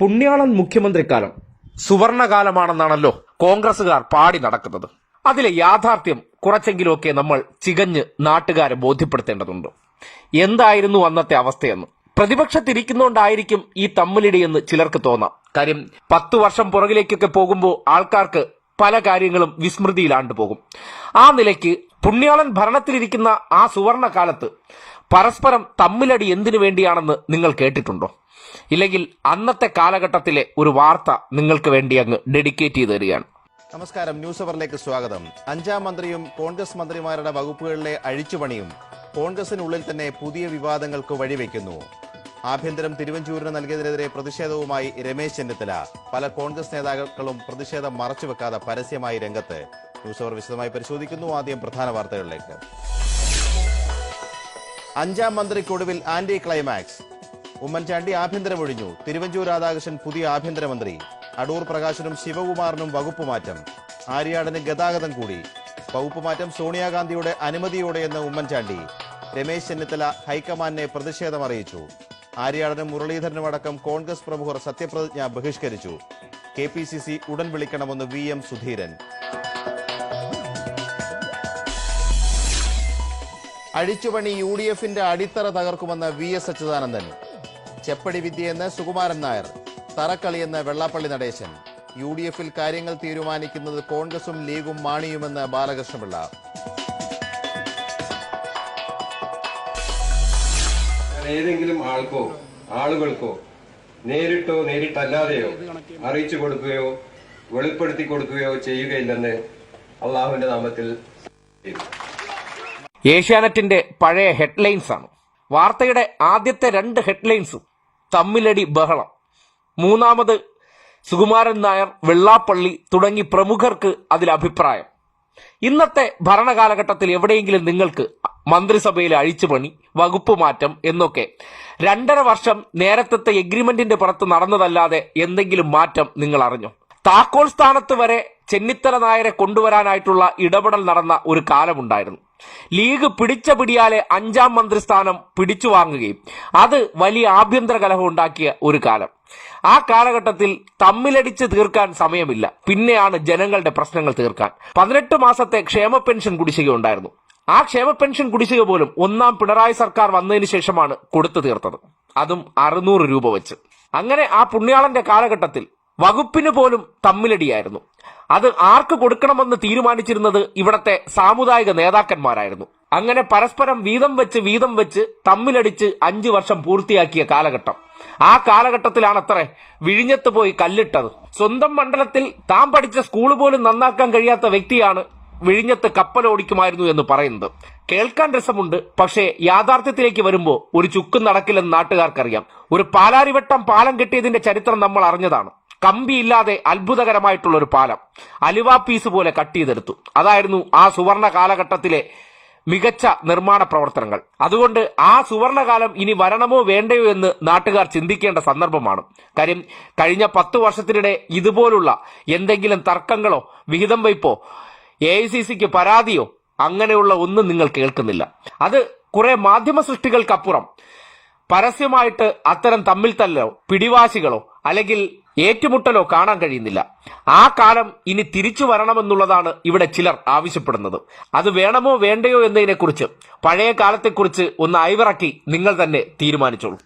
പുണ്യാളൻ മുഖ്യമന്ത്രിക്കാലം സുവർണകാലമാണെന്നാണല്ലോ കോൺഗ്രസുകാർ പാടി നടക്കുന്നത്. അതിലെ യാഥാർത്ഥ്യം കുറച്ചെങ്കിലുമൊക്കെ നമ്മൾ ചികഞ്ഞ് നാട്ടുകാരെ ബോധ്യപ്പെടുത്തേണ്ടതുണ്ട്. എന്തായിരുന്നു അന്നത്തെ അവസ്ഥയെന്ന്? പ്രതിപക്ഷത്തിരിക്കുന്നോണ്ടായിരിക്കും ഈ തമ്മിലിടിയെന്ന് ചിലർക്ക് തോന്നാം. കാര്യം പത്തു വർഷം പുറകിലേക്കൊക്കെ പോകുമ്പോൾ ആൾക്കാർക്ക് പല കാര്യങ്ങളും വിസ്മൃതിയിലാണ്ട് പോകും. ആ നിലയ്ക്ക് പുണ്യാളൻ ഭരണത്തിലിരിക്കുന്ന ആ സുവർണ കാലത്ത് പരസ്പരം തമ്മിലടി എന്തിനു വേണ്ടിയാണെന്ന് നിങ്ങൾ കേട്ടിട്ടുണ്ടോ? ഇല്ലെങ്കിൽ അന്നത്തെ കാലഘട്ടത്തിലെ ഒരു വാർത്ത നിങ്ങൾക്ക് വേണ്ടി അങ്ങ് ഡെഡിക്കേറ്റ് ചെയ്ത് തരികയാണ്. നമസ്കാരം ന്യൂസ് അവറിലേക്ക് സ്വാഗതം. അഞ്ചാം മന്ത്രിയും കോൺഗ്രസ് മന്ത്രിമാരുടെ വകുപ്പുകളിലെ അഴിച്ചുപണിയും കോൺഗ്രസിനുള്ളിൽ തന്നെ പുതിയ വിവാദങ്ങൾക്ക് വഴിവെക്കുന്നു. ആഭ്യന്തരം തിരുവഞ്ചൂരിന് നൽകിയതിനെതിരെ പ്രതിഷേധവുമായി രമേശ് ചെന്നിത്തല. പല കോൺഗ്രസ് നേതാക്കളും പ്രതിഷേധം മറച്ചുവെക്കാതെ പരസ്യമായി രംഗത്ത്. ന്യൂസ് അവർ വിശദമായി പരിശോധിക്കുന്നു. ആദ്യം പ്രധാന വാർത്തകളിലേക്ക്. അഞ്ചാം മന്ത്രിക്കൊടുവിൽ ആന്റി ക്ലൈമാക്സ് ഉമ്മൻചാണ്ടി ആഭ്യന്തരമൊഴിഞ്ഞു തിരുവഞ്ചൂർ രാധാകൃഷ്ണൻ പുതിയ ആഭ്യന്തരമന്ത്രി. അടൂർ പ്രകാശനും ശിവകുമാറിനും വകുപ്പ് മാറ്റം. ആര്യാടന് ഗതാഗതം കൂടി. വകുപ്പ് മാറ്റം സോണിയാഗാന്ധിയുടെ അനുമതിയോടെയെന്ന് ഉമ്മൻചാണ്ടി. രമേശ് ചെന്നിത്തല ഹൈക്കമാൻഡിനെ പ്രതിഷേധം അറിയിച്ചു. ആര്യാടനും മുരളീധരനും അടക്കം കോൺഗ്രസ് പ്രമുഖർ സത്യപ്രതിജ്ഞ ബഹിഷ്കരിച്ചു. കെ പി സി സി ഉടൻ വിളിക്കണമെന്ന് വി എം സുധീരൻ. അഴിച്ചുപണി യു ഡി എഫിന്റെ അടിത്തറ തകർക്കുമെന്ന് വി എസ് അച്യുതാനന്ദൻ. ചെപ്പടി വിദ്യയെന്ന് സുകുമാരൻ നായർ തറക്കളിയെന്ന് വെള്ളാപ്പള്ളി നടേശൻ. യു ഡി എഫിൽ കാര്യങ്ങൾ തീരുമാനിക്കുന്നത് കോൺഗ്രസും ലീഗും മാണിയുമെന്ന് ബാലകൃഷ്ണപിള്ള. ഏതെങ്കിലും ആൾക്കോ ആളുകൾക്കോ നേരിട്ടോ നേരിട്ടല്ലാതെയോ അറിയിച്ചു കൊടുക്കുകയോ വെളിപ്പെടുത്തി കൊടുക്കുകയോ ചെയ്യുകയില്ലെന്ന് അള്ളാഹുവിന്റെ നാമത്തിൽ ഏഷ്യാനെറ്റിന്റെ പഴയ ഹെഡ്ലൈൻസ് ആണ് വാർത്തയുടെ ആദ്യത്തെ രണ്ട് ഹെഡ്ലൈൻസും തമ്മിലടി ബഹളം. മൂന്നാമത് സുകുമാരൻ നായർ വെള്ളാപ്പള്ളി തുടങ്ങി പ്രമുഖർക്ക് അതിൽ അഭിപ്രായം. ഇന്നത്തെ ഭരണകാലഘട്ടത്തിൽ എവിടെയെങ്കിലും നിങ്ങൾക്ക് മന്ത്രിസഭയിലെ അഴിച്ചുപണി വകുപ്പ് മാറ്റം എന്നൊക്കെ രണ്ടര വർഷം നേരത്തെ എഗ്രിമെന്റിന്റെ പുറത്ത് നടന്നതല്ലാതെ എന്തെങ്കിലും മാറ്റം നിങ്ങൾ അറിഞ്ഞു? താക്കോൽ സ്ഥാനത്ത് വരെ ചെന്നിത്തല നായരെ കൊണ്ടുവരാനായിട്ടുള്ള ഇടപെടൽ നടന്ന ഒരു കാലമുണ്ടായിരുന്നു. ലീഗ് പിടിച്ച പിടിയാലെ അഞ്ചാം മന്ത്രിസ്ഥാനം പിടിച്ചു വാങ്ങുകയും അത് വലിയ ആഭ്യന്തര കലഹം ഉണ്ടാക്കിയ ഒരു കാലം. ആ കാലഘട്ടത്തിൽ തമ്മിലടിച്ച് തീർക്കാൻ സമയമില്ല. പിന്നെയാണ് ജനങ്ങളുടെ പ്രശ്നങ്ങൾ തീർക്കാൻ. പതിനെട്ട് മാസത്തെ ക്ഷേമ പെൻഷൻ കുടിശ്ശിക ഉണ്ടായിരുന്നു. ആ ക്ഷേമ പെൻഷൻ കുടിശ്ശിക പോലും ഒന്നാം പിണറായി സർക്കാർ വന്നതിന് ശേഷമാണ് കൊടുത്തു തീർത്തത്. അതും അറുന്നൂറ് രൂപ വെച്ച്. അങ്ങനെ ആ പുണ്യാളന്റെ കാലഘട്ടത്തിൽ വകുപ്പിന് പോലും തമ്മിലടിയായിരുന്നു. അത് ആർക്ക് കൊടുക്കണമെന്ന് തീരുമാനിച്ചിരുന്നത് ഇവിടത്തെ സാമുദായിക നേതാക്കന്മാരായിരുന്നു. അങ്ങനെ പരസ്പരം വീതം വെച്ച് വീതം വെച്ച് തമ്മിലടിച്ച് അഞ്ചു വർഷം പൂർത്തിയാക്കിയ കാലഘട്ടം. ആ കാലഘട്ടത്തിലാണത്രേ വിഴിഞ്ഞത്ത് പോയി കല്ലിട്ടത്. സ്വന്തം മണ്ഡലത്തിൽ താൻ പഠിച്ച സ്കൂൾ പോലും നന്നാക്കാൻ കഴിയാത്ത വ്യക്തിയാണ് വിഴിഞ്ഞത്ത് കപ്പൽ ഓടിക്കുമായിരുന്നു എന്ന് പറയുന്നത്. കേൾക്കാൻ രസമുണ്ട് പക്ഷേ യാഥാർത്ഥ്യത്തിലേക്ക് വരുമ്പോൾ ഒരു ചുക്കും നടക്കില്ലെന്ന് നാട്ടുകാർക്കറിയാം. ഒരു പാലാരിവട്ടം പാലം കെട്ടിയതിന്റെ ചരിത്രം നമ്മൾ അറിഞ്ഞതാണ്. കമ്പിയില്ലാതെ അത്ഭുതകരമായിട്ടുള്ള ഒരു പാലം. അലുവ പീസ് പോലെ കട്ട് ചെയ്തെടുത്തു. അതായിരുന്നു ആ സുവർണ കാലഘട്ടത്തിലെ മികച്ച നിർമ്മാണ പ്രവർത്തനങ്ങൾ. അതുകൊണ്ട് ആ സുവർണകാലം ഇനി വരണമോ വേണ്ടയോ എന്ന് നാട്ടുകാർ ചിന്തിക്കേണ്ട സന്ദർഭമാണ്. കാര്യം കഴിഞ്ഞ പത്ത് വർഷത്തിനിടെ ഇതുപോലുള്ള എന്തെങ്കിലും തർക്കങ്ങളോ വിഹിതം വയ്പോ എ ഐ സി സിക്ക് പരാതിയോ അങ്ങനെയുള്ള ഒന്നും നിങ്ങൾ കേൾക്കുന്നില്ല. അത് കുറെ മാധ്യമ സൃഷ്ടികൾക്കപ്പുറം പരസ്യമായിട്ട് അത്തരം തമ്മിൽ തല്ലോ പിടിവാശികളോ അല്ലെങ്കിൽ ഏറ്റുമുട്ടലോ കാണാൻ കഴിയുന്നില്ല. ആ കാലം ഇനി തിരിച്ചു വരണമെന്നുള്ളതാണ് ഇവിടെ ചിലർ ആവശ്യപ്പെടുന്നത്. അത് വേണമോ വേണ്ടയോ എന്നതിനെക്കുറിച്ച് പഴയ കാലത്തെക്കുറിച്ച് ഒന്ന് അയവിറക്കി നിങ്ങൾ തന്നെ തീരുമാനിച്ചോളൂ.